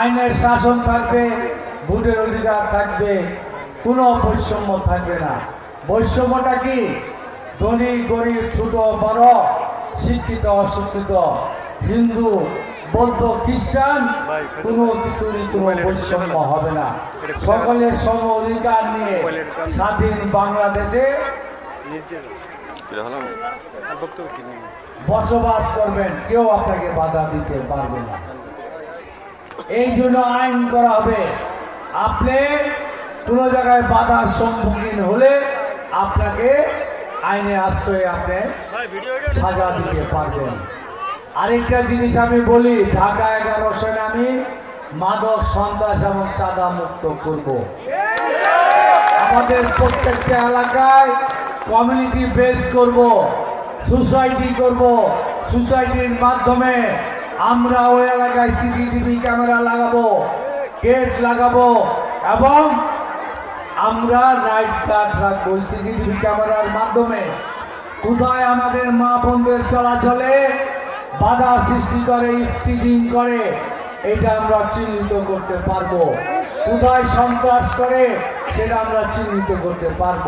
আইনের শাসন থাকবে, ভোটের অধিকার থাকবে, কোনো বৈষম্য থাকবে না। বৈষম্যটা কি? ধনী, গরিব, ছোট, বড়, শিক্ষিত, অশিক্ষিত, হিন্দু, বৌদ্ধ, খ্রিস্টান, কোনো কিছুরই কোনো বৈষম্য হবে না। সকলের সম অধিকার নিয়ে স্বাধীন বাংলাদেশে বসবাস করবেন, কেউ আপনাকে বাধা দিতে পারবে না। এই জন্য আইন করা হবে। আপনি কোনো জায়গায় বাধার সম্মুখীন হলে আপনাকে আইনে আশ্রয়ে আপনি সাজা দিতে পারবেন। আরেকটা জিনিস আমি বলি, ঢাকা এগারো সনে আমি মাদক, সন্ত্রাস এবং চাঁদা মুক্ত করব। আমাদের প্রত্যেকটা এলাকায় কমিউনিটি বেস করব সোসাইটি করব। সোসাইটির মাধ্যমে আমরা ওই এলাকায় সিসিটিভি ক্যামেরা লাগাবো, গেট লাগাবো, এবং আমরা নাইট গার্ড রাখব সিসিটিভি ক্যামেরার মাধ্যমে। কোথায় আমাদের মা বোনদের চলাচলে বাধা সৃষ্টি করে স্টিজিং করে, এটা আমরা চিহ্নিত করতে পারব। কোথায় সন্ত্রাস করে, সেটা আমরা চিহ্নিত করতে পারব।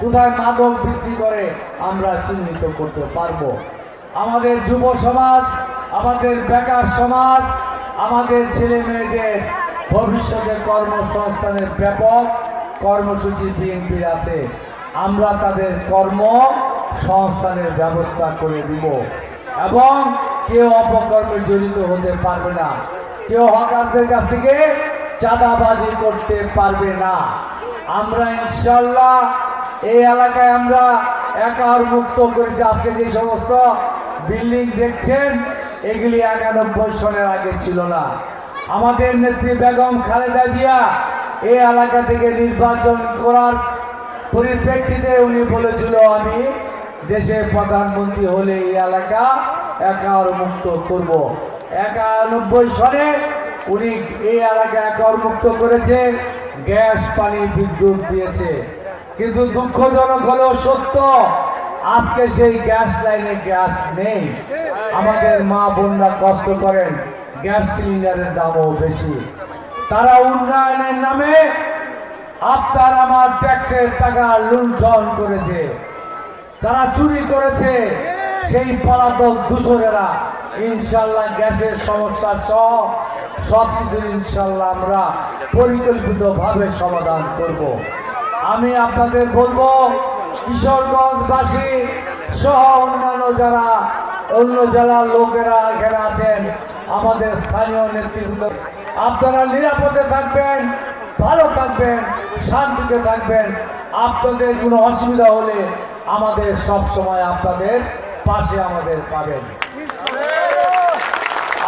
কোথায় মাদক বিক্রি করে, আমরা চিহ্নিত করতে পারব। আমাদের যুব সমাজ আমাদের বেকার সমাজ, আমাদের ছেলে মেয়েদের ভবিষ্যতে কর্মসংস্থানের ব্যাপক কর্মসূচি বিএনপির আছে। আমরা তাদের কর্ম সংস্থানের ব্যবস্থা করে দিব। এবং কেউ অপকর্মে জড়িত হতে পারবে না। কেউ হকারদের কাছ থেকে চাঁদাবাজি করতে পারবে না। আমরা ইনশাল্লাহ এই এলাকায় আমরা একার মুক্ত করেছি আজকে যে সমস্ত বিল্ডিং দেখছেন এগুলি একানব্বই সনের আগে ছিল না। আমাদের নেত্রী বেগম খালেদা জিয়া এই এলাকা থেকে নির্বাচন করার পরিপ্রেক্ষিতে উনি বলেছিল, আমি দেশের প্রধানমন্ত্রী হলে এই এলাকা একার মুক্ত করব। একানব্বই সনে উনি এই এলাকা একার মুক্ত করেছে, গ্যাস, পানি, বিদ্যুৎ দিয়েছে। কিন্তু দুঃখজনক হলেও সত্য আজকে সেই গ্যাস লাইনে গ্যাস নেই। আমাদের মা বোনরা কষ্ট করেন, গ্যাস সিলিন্ডারের দামও বেশি। তারা উন্নয়নের নামে আপনার আমার ট্যাক্সের টাকা লুণ্ঠন করেছে। তারা চুরি করেছে সেই পলাতক দূষণেরা। ইনশাল্লাহ গ্যাসের সমস্যা সহ সব কিছু ইনশাল্লাহ আমরা পরিকল্পিতভাবে সমাধান করব। আমি আপনাদের বলব কিশোরগঞ্জবাসী সহ অন্যান্য যারা, অন্য জেলার লোকেরা এখানে আছেন, আমাদের স্থানীয় নেতৃত্ব আপনারা নিরাপদে থাকবেন, ভালো থাকবেন, শান্তিতে থাকবেন। আপনাদের কোনো অসুবিধা হলে আমাদের সব সময় আপনাদের পাশে আমাদের পাবেন।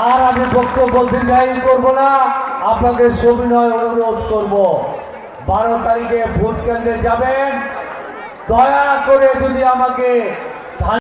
আর আমি বক্তব্য দীর্ঘায়ী করব না, আপনাদের সবিনয় অনুরোধ করব। বারো তারিখে ভোট কেন্দ্রে যাবেন দয়া করে যদি আমাকে